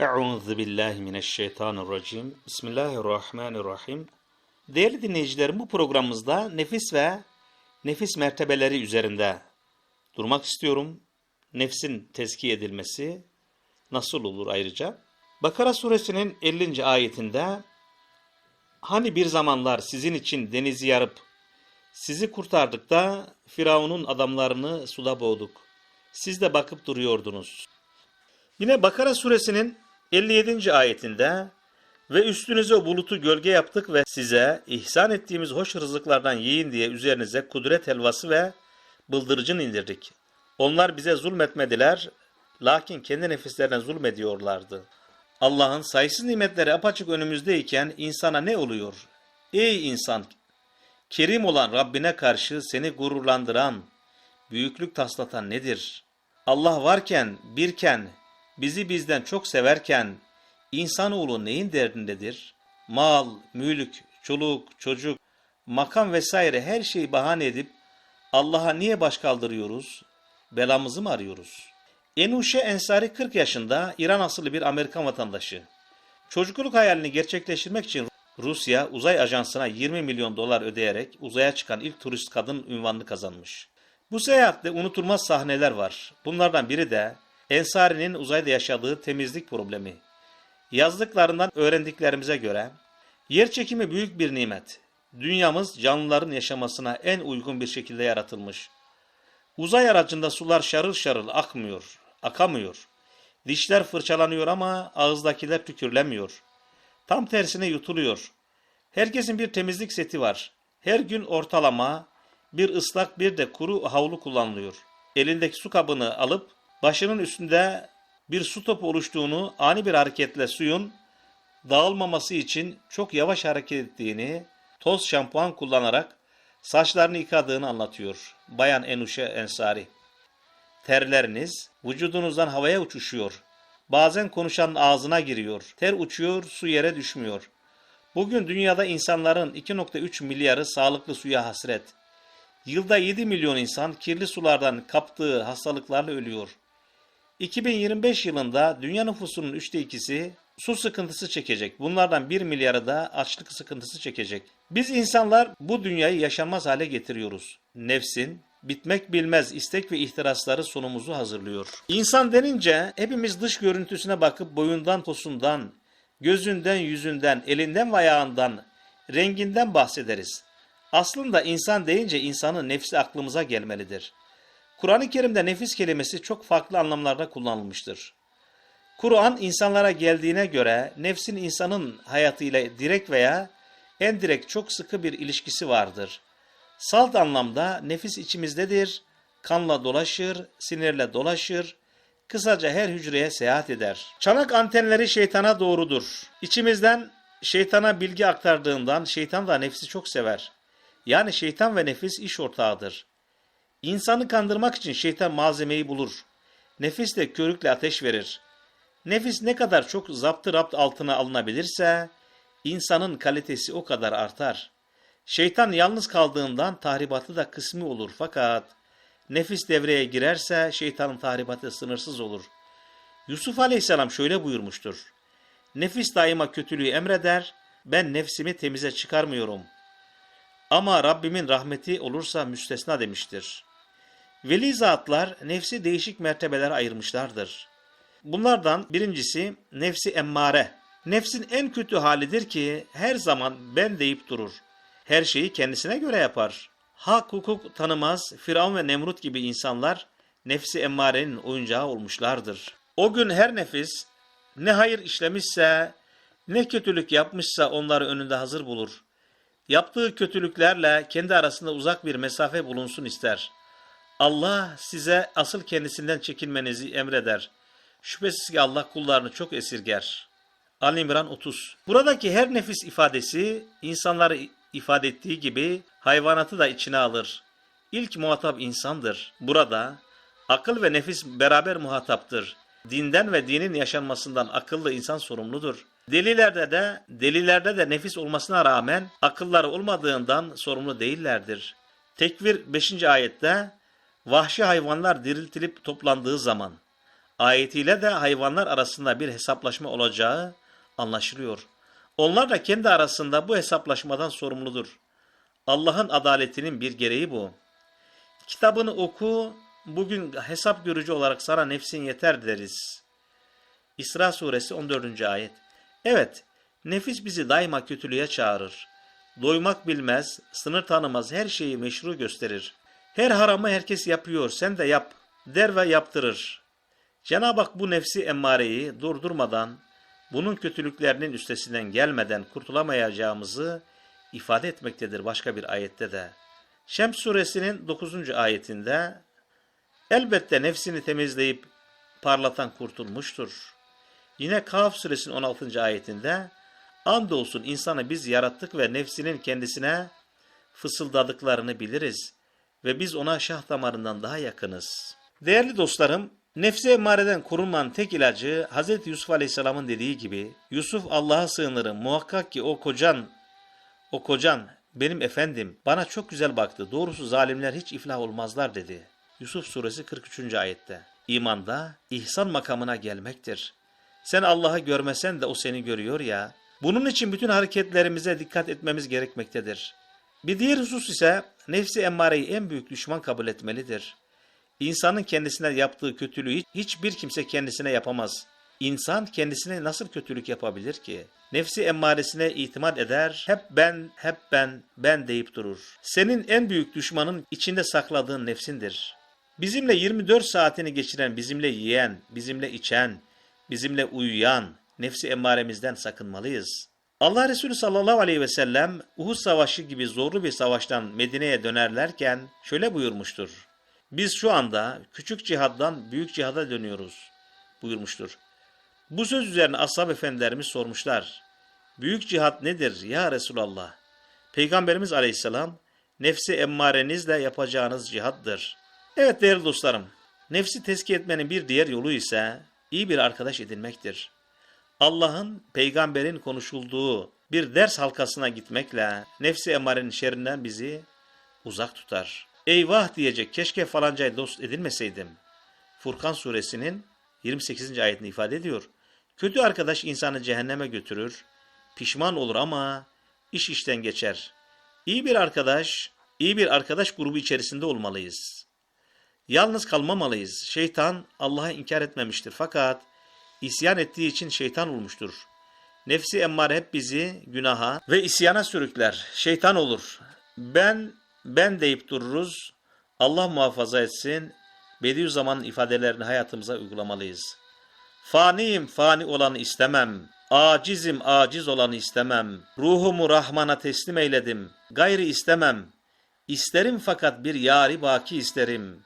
Euzu billahi mineşşeytanirracim. Bismillahirrahmanirrahim. Değerli dinleyicilerim bu programımızda nefis ve nefis mertebeleri üzerinde durmak istiyorum. Nefsin tezkiye edilmesi nasıl olur ayrıca? Bakara suresinin 50. ayetinde Hani bir zamanlar sizin için denizi yarıp sizi kurtardık da Firavun'un adamlarını suda boğduk. Siz de bakıp duruyordunuz. Yine Bakara suresinin 57. ayetinde ve üstünüze bulutu gölge yaptık ve size ihsan ettiğimiz hoş rızıklardan yiyin diye üzerinize kudret helvası ve bıldırıcın indirdik. Onlar bize zulmetmediler, lakin kendi nefislerine zulmediyorlardı. Allah'ın sayısız nimetleri apaçık önümüzdeyken insana ne oluyor? Ey insan! Kerim olan Rabbine karşı seni gururlandıran, büyüklük taslatan nedir? Allah varken, birken, bizi bizden çok severken, insanoğlu neyin derdindedir? Mal, mülk, çoluk, çocuk, makam vesaire her şeyi bahane edip Allah'a niye baş kaldırıyoruz? Belamızı mı arıyoruz? Enuşe Ensari 40 yaşında İran asıllı bir Amerikan vatandaşı. Çocukluk hayalini gerçekleştirmek için Rusya uzay ajansına 20 milyon dolar ödeyerek uzaya çıkan ilk turist kadın ünvanını kazanmış. Bu seyahatte unutulmaz sahneler var. Bunlardan biri de Ensari'nin uzayda yaşadığı temizlik problemi. Yazdıklarından öğrendiklerimize göre yer çekimi büyük bir nimet. Dünyamız canlıların yaşamasına en uygun bir şekilde yaratılmış. Uzay aracında sular şarıl şarıl akmıyor, akamıyor. Dişler fırçalanıyor ama ağızdakiler tükürlemiyor. Tam tersine yutuluyor. Herkesin bir temizlik seti var. Her gün ortalama bir ıslak bir de kuru havlu kullanılıyor. Elindeki su kabını alıp başının üstünde bir su topu oluştuğunu ani bir hareketle suyun dağılmaması için çok yavaş hareket ettiğini, toz şampuan kullanarak saçlarını yıkadığını anlatıyor Bayan Enuşe Ensari. Terleriniz vücudunuzdan havaya uçuşuyor. Bazen konuşanın ağzına giriyor. Ter uçuyor, su yere düşmüyor. Bugün dünyada insanların 2.3 milyarı sağlıklı suya hasret. Yılda 7 milyon insan kirli sulardan kaptığı hastalıklarla ölüyor. 2025 yılında dünya nüfusunun üçte ikisi su sıkıntısı çekecek. Bunlardan 1 milyarı da açlık sıkıntısı çekecek. Biz insanlar bu dünyayı yaşanmaz hale getiriyoruz. Nefsin, bitmek bilmez istek ve ihtirasları sonumuzu hazırlıyor. İnsan denince hepimiz dış görüntüsüne bakıp boyundan posundan, gözünden yüzünden, elinden ve ayağından, renginden bahsederiz. Aslında insan deyince insanın nefsi aklımıza gelmelidir. Kur'an-ı Kerim'de nefis kelimesi çok farklı anlamlarda kullanılmıştır. Kur'an insanlara geldiğine göre nefsin insanın hayatıyla direkt veya en direkt çok sıkı bir ilişkisi vardır. Salt anlamda nefis içimizdedir, kanla dolaşır, sinirle dolaşır, kısaca her hücreye seyahat eder. Çanak antenleri şeytana doğrudur. İçimizden şeytana bilgi aktardığından şeytan da nefsi çok sever. Yani şeytan ve nefis iş ortağıdır. İnsanı kandırmak için şeytan malzemeyi bulur. Nefis de körükle ateş verir. Nefis ne kadar çok zaptı rapt altına alınabilirse, insanın kalitesi o kadar artar. Şeytan yalnız kaldığından tahribatı da kısmi olur fakat nefis devreye girerse şeytanın tahribatı sınırsız olur. Yusuf aleyhisselam şöyle buyurmuştur. Nefis daima kötülüğü emreder, ben nefsimi temize çıkarmıyorum. Ama Rabbimin rahmeti olursa müstesna demiştir. Veli zatlar nefsi değişik mertebelere ayırmışlardır. Bunlardan birincisi nefsi emmare. Nefsin en kötü halidir ki her zaman ben deyip durur. Her şeyi kendisine göre yapar. Hak hukuk tanımaz Firavun ve Nemrut gibi insanlar nefsi emmarenin oyuncağı olmuşlardır. O gün her nefis ne hayır işlemişse ne kötülük yapmışsa onları önünde hazır bulur. Yaptığı kötülüklerle kendi arasında uzak bir mesafe bulunsun ister. Allah size asıl kendisinden çekinmenizi emreder. Şüphesiz ki Allah kullarını çok esirger. Ali İmran 30 Buradaki her nefis ifadesi insanları ifade ettiği gibi hayvanatı da içine alır. İlk muhatap insandır. Burada akıl ve nefis beraber muhataptır. Dinden ve dinin yaşanmasından akıllı insan sorumludur. Delilerde de delilerde de nefis olmasına rağmen akılları olmadığından sorumlu değillerdir. Tekvir 5. ayette vahşi hayvanlar diriltilip toplandığı zaman ayetiyle de hayvanlar arasında bir hesaplaşma olacağı anlaşılıyor. Onlar da kendi arasında bu hesaplaşmadan sorumludur. Allah'ın adaletinin bir gereği bu. Kitabını oku, bugün hesap görücü olarak sana nefsin yeter deriz. İsra suresi 14. ayet. Evet, nefis bizi daima kötülüğe çağırır. Doymak bilmez, sınır tanımaz, her şeyi meşru gösterir. Her haramı herkes yapıyor, sen de yap, der ve yaptırır. Cenab-ı Hak bu nefsi emmareyi durdurmadan, bunun kötülüklerinin üstesinden gelmeden kurtulamayacağımızı ifade etmektedir başka bir ayette de. Şems suresinin 9. ayetinde elbette nefsini temizleyip parlatan kurtulmuştur. Yine Kaf suresinin 16. ayetinde andolsun insanı biz yarattık ve nefsinin kendisine fısıldadıklarını biliriz ve biz ona şah damarından daha yakınız. Değerli dostlarım, nefse emareden korunmanın tek ilacı Hz. Yusuf Aleyhisselam'ın dediği gibi Yusuf Allah'a sığınırım muhakkak ki o kocan o kocan benim efendim bana çok güzel baktı. Doğrusu zalimler hiç iflah olmazlar dedi. Yusuf suresi 43. ayette. İmanda ihsan makamına gelmektir. Sen Allah'ı görmesen de o seni görüyor ya. Bunun için bütün hareketlerimize dikkat etmemiz gerekmektedir. Bir diğer husus ise nefsi emmareyi en büyük düşman kabul etmelidir. İnsanın kendisine yaptığı kötülüğü hiçbir kimse kendisine yapamaz. İnsan kendisine nasıl kötülük yapabilir ki? Nefsi emmaresine itimat eder, hep ben, hep ben, ben deyip durur. Senin en büyük düşmanın içinde sakladığın nefsindir. Bizimle 24 saatini geçiren, bizimle yiyen, bizimle içen, bizimle uyuyan nefsi emmaremizden sakınmalıyız. Allah Resulü sallallahu aleyhi ve sellem Uhud Savaşı gibi zorlu bir savaştan Medine'ye dönerlerken şöyle buyurmuştur. Biz şu anda küçük cihaddan büyük cihada dönüyoruz buyurmuştur. Bu söz üzerine ashab efendilerimiz sormuşlar. Büyük cihat nedir ya Resulallah? Peygamberimiz aleyhisselam nefsi emmarenizle yapacağınız cihattır. Evet değerli dostlarım, nefsi tezkiye etmenin bir diğer yolu ise iyi bir arkadaş edinmektir. Allah'ın peygamberin konuşulduğu bir ders halkasına gitmekle nefsi emmarenin şerrinden bizi uzak tutar. Eyvah diyecek keşke falancayı dost edinmeseydim. Furkan suresinin 28. ayetini ifade ediyor. Kötü arkadaş insanı cehenneme götürür, pişman olur ama iş işten geçer. İyi bir arkadaş, iyi bir arkadaş grubu içerisinde olmalıyız. Yalnız kalmamalıyız. Şeytan Allah'a inkar etmemiştir fakat isyan ettiği için şeytan olmuştur. Nefsi emmare hep bizi günaha ve isyana sürükler. Şeytan olur. Ben, ben deyip dururuz. Allah muhafaza etsin. Bediüzzaman'ın ifadelerini hayatımıza uygulamalıyız. Faniyim fani olanı istemem. Acizim aciz olanı istemem. Ruhumu Rahman'a teslim eyledim. Gayri istemem. İsterim fakat bir yari baki isterim.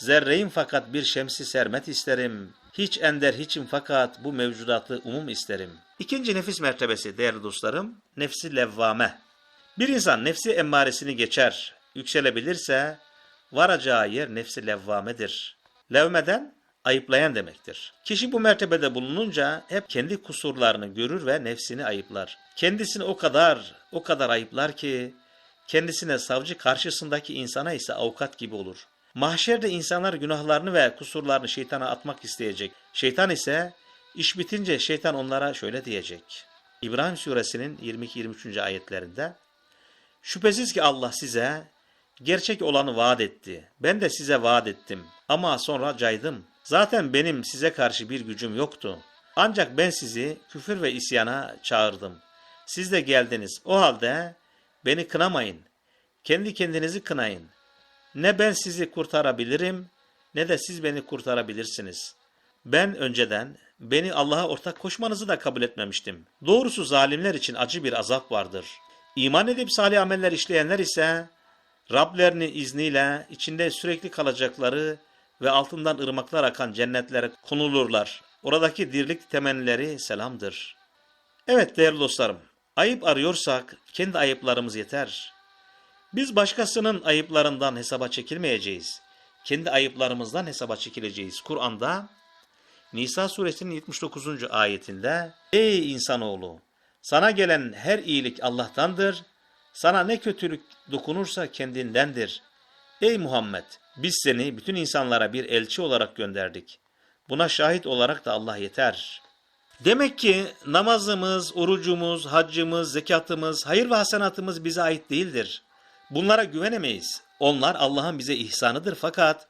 Zerreyim fakat bir şemsi sermet isterim. Hiç ender hiçim fakat bu mevcudatı umum isterim. İkinci nefis mertebesi değerli dostlarım, nefsi levvame. Bir insan nefsi emmaresini geçer, yükselebilirse varacağı yer nefsi levvamedir. Levmeden ayıplayan demektir. Kişi bu mertebede bulununca hep kendi kusurlarını görür ve nefsini ayıplar. Kendisini o kadar, o kadar ayıplar ki kendisine savcı karşısındaki insana ise avukat gibi olur. Mahşerde insanlar günahlarını ve kusurlarını şeytana atmak isteyecek. Şeytan ise iş bitince şeytan onlara şöyle diyecek. İbrahim suresinin 22-23. ayetlerinde Şüphesiz ki Allah size gerçek olanı vaat etti. Ben de size vaat ettim ama sonra caydım. Zaten benim size karşı bir gücüm yoktu. Ancak ben sizi küfür ve isyana çağırdım. Siz de geldiniz. O halde beni kınamayın. Kendi kendinizi kınayın. Ne ben sizi kurtarabilirim ne de siz beni kurtarabilirsiniz. Ben önceden beni Allah'a ortak koşmanızı da kabul etmemiştim. Doğrusu zalimler için acı bir azap vardır. İman edip salih ameller işleyenler ise Rablerinin izniyle içinde sürekli kalacakları ve altından ırmaklar akan cennetlere konulurlar. Oradaki dirlik temennileri selamdır. Evet değerli dostlarım, ayıp arıyorsak kendi ayıplarımız yeter. Biz başkasının ayıplarından hesaba çekilmeyeceğiz. Kendi ayıplarımızdan hesaba çekileceğiz. Kur'an'da Nisa suresinin 79. ayetinde Ey insanoğlu! Sana gelen her iyilik Allah'tandır. Sana ne kötülük dokunursa kendindendir. Ey Muhammed! Biz seni bütün insanlara bir elçi olarak gönderdik. Buna şahit olarak da Allah yeter. Demek ki namazımız, orucumuz, haccımız, zekatımız, hayır ve hasenatımız bize ait değildir. Bunlara güvenemeyiz. Onlar Allah'ın bize ihsanıdır fakat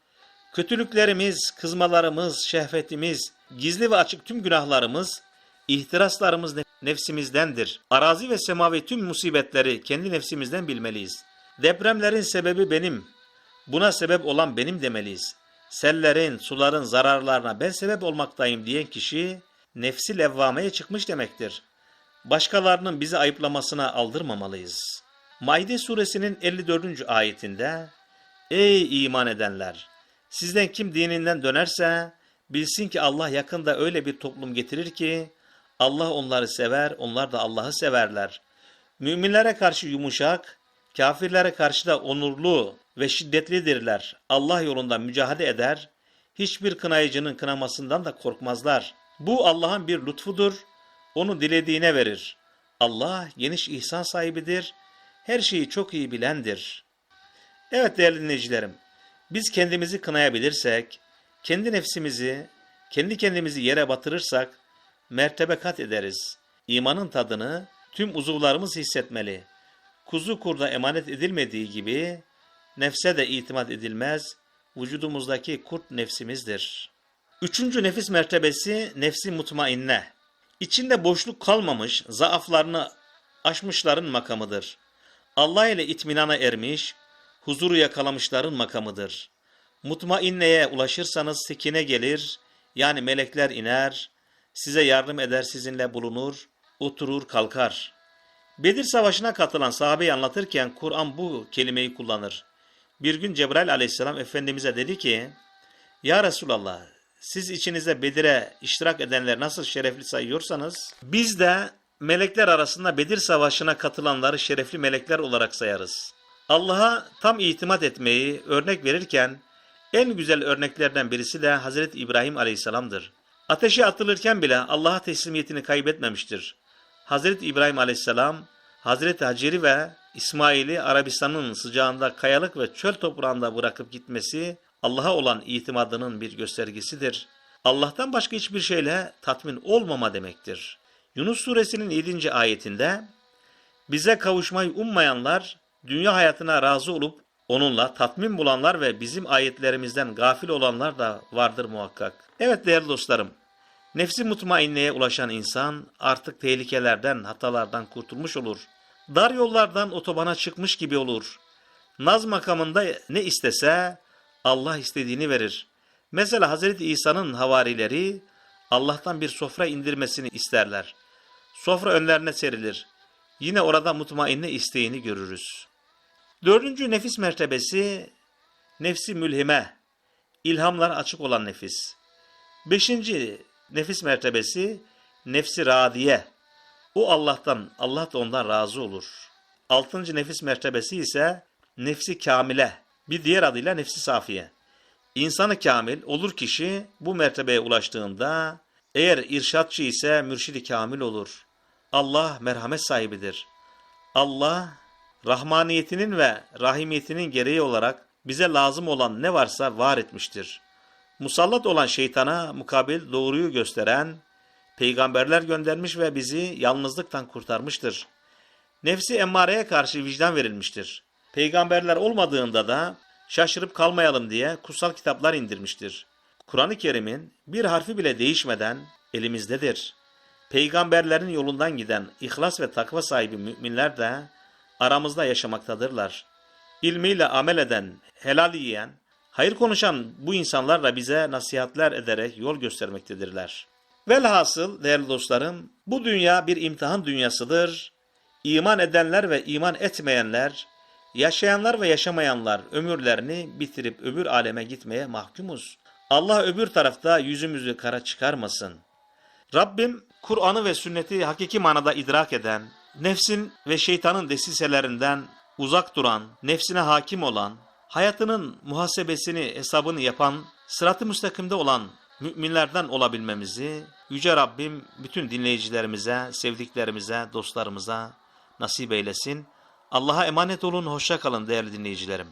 kötülüklerimiz, kızmalarımız, şehvetimiz, gizli ve açık tüm günahlarımız, ihtiraslarımız nef- nefsimizdendir. Arazi ve semavi tüm musibetleri kendi nefsimizden bilmeliyiz. Depremlerin sebebi benim. Buna sebep olan benim demeliyiz. Sellerin, suların zararlarına ben sebep olmaktayım diyen kişi nefsi levvameye çıkmış demektir. Başkalarının bizi ayıplamasına aldırmamalıyız. Maide suresinin 54. ayetinde Ey iman edenler! Sizden kim dininden dönerse bilsin ki Allah yakında öyle bir toplum getirir ki Allah onları sever, onlar da Allah'ı severler. Müminlere karşı yumuşak, kafirlere karşı da onurlu ve şiddetlidirler. Allah yolunda mücadele eder, hiçbir kınayıcının kınamasından da korkmazlar. Bu Allah'ın bir lütfudur, onu dilediğine verir. Allah geniş ihsan sahibidir, her şeyi çok iyi bilendir. Evet değerli dinleyicilerim, biz kendimizi kınayabilirsek, kendi nefsimizi, kendi kendimizi yere batırırsak, mertebe kat ederiz. İmanın tadını tüm uzuvlarımız hissetmeli. Kuzu kurda emanet edilmediği gibi, nefse de itimat edilmez, vücudumuzdaki kurt nefsimizdir. Üçüncü nefis mertebesi nefsi mutmainne. İçinde boşluk kalmamış, zaaflarını aşmışların makamıdır. Allah ile itminana ermiş, huzuru yakalamışların makamıdır. Mutmainneye ulaşırsanız sekine gelir, yani melekler iner, size yardım eder sizinle bulunur, oturur kalkar. Bedir Savaşı'na katılan sahabeyi anlatırken Kur'an bu kelimeyi kullanır. Bir gün Cebrail aleyhisselam Efendimiz'e dedi ki, Ya Resulallah, siz içinizde Bedir'e iştirak edenler nasıl şerefli sayıyorsanız, biz de melekler arasında Bedir Savaşı'na katılanları şerefli melekler olarak sayarız. Allah'a tam itimat etmeyi örnek verirken, en güzel örneklerden birisi de Hazreti İbrahim aleyhisselamdır. Ateşe atılırken bile Allah'a teslimiyetini kaybetmemiştir. Hazreti İbrahim aleyhisselam, Hazreti Hacer'i ve İsmail'i Arabistan'ın sıcağında kayalık ve çöl toprağında bırakıp gitmesi Allah'a olan itimadının bir göstergesidir. Allah'tan başka hiçbir şeyle tatmin olmama demektir. Yunus suresinin 7. ayetinde bize kavuşmayı ummayanlar dünya hayatına razı olup onunla tatmin bulanlar ve bizim ayetlerimizden gafil olanlar da vardır muhakkak. Evet değerli dostlarım, nefsi mutmainneye ulaşan insan artık tehlikelerden, hatalardan kurtulmuş olur. Dar yollardan otobana çıkmış gibi olur. Naz makamında ne istese Allah istediğini verir. Mesela Hazreti İsa'nın havarileri Allah'tan bir sofra indirmesini isterler. Sofra önlerine serilir. Yine orada mutmainne isteğini görürüz. Dördüncü nefis mertebesi nefsi mülhime, ilhamlara açık olan nefis. Beşinci nefis mertebesi nefsi radiye. O Allah'tan, Allah da ondan razı olur. Altıncı nefis mertebesi ise nefsi kamile, bir diğer adıyla nefsi safiye. İnsanı kamil olur kişi bu mertebeye ulaştığında eğer irşatçı ise mürşidi kamil olur. Allah merhamet sahibidir. Allah rahmaniyetinin ve rahimiyetinin gereği olarak bize lazım olan ne varsa var etmiştir. Musallat olan şeytana mukabil doğruyu gösteren, peygamberler göndermiş ve bizi yalnızlıktan kurtarmıştır. Nefsi emmareye karşı vicdan verilmiştir. Peygamberler olmadığında da şaşırıp kalmayalım diye kutsal kitaplar indirmiştir. Kur'an-ı Kerim'in bir harfi bile değişmeden elimizdedir. Peygamberlerin yolundan giden ihlas ve takva sahibi müminler de aramızda yaşamaktadırlar. İlmiyle amel eden, helal yiyen, hayır konuşan bu insanlar da bize nasihatler ederek yol göstermektedirler. Velhasıl değerli dostlarım, bu dünya bir imtihan dünyasıdır. İman edenler ve iman etmeyenler, yaşayanlar ve yaşamayanlar ömürlerini bitirip öbür aleme gitmeye mahkumuz. Allah öbür tarafta yüzümüzü kara çıkarmasın. Rabbim Kur'an'ı ve sünneti hakiki manada idrak eden, nefsin ve şeytanın desiselerinden uzak duran, nefsine hakim olan, hayatının muhasebesini, hesabını yapan, sırat-ı müstakimde olan müminlerden olabilmemizi Yüce Rabbim bütün dinleyicilerimize, sevdiklerimize, dostlarımıza nasip eylesin. Allah'a emanet olun, hoşça kalın değerli dinleyicilerim.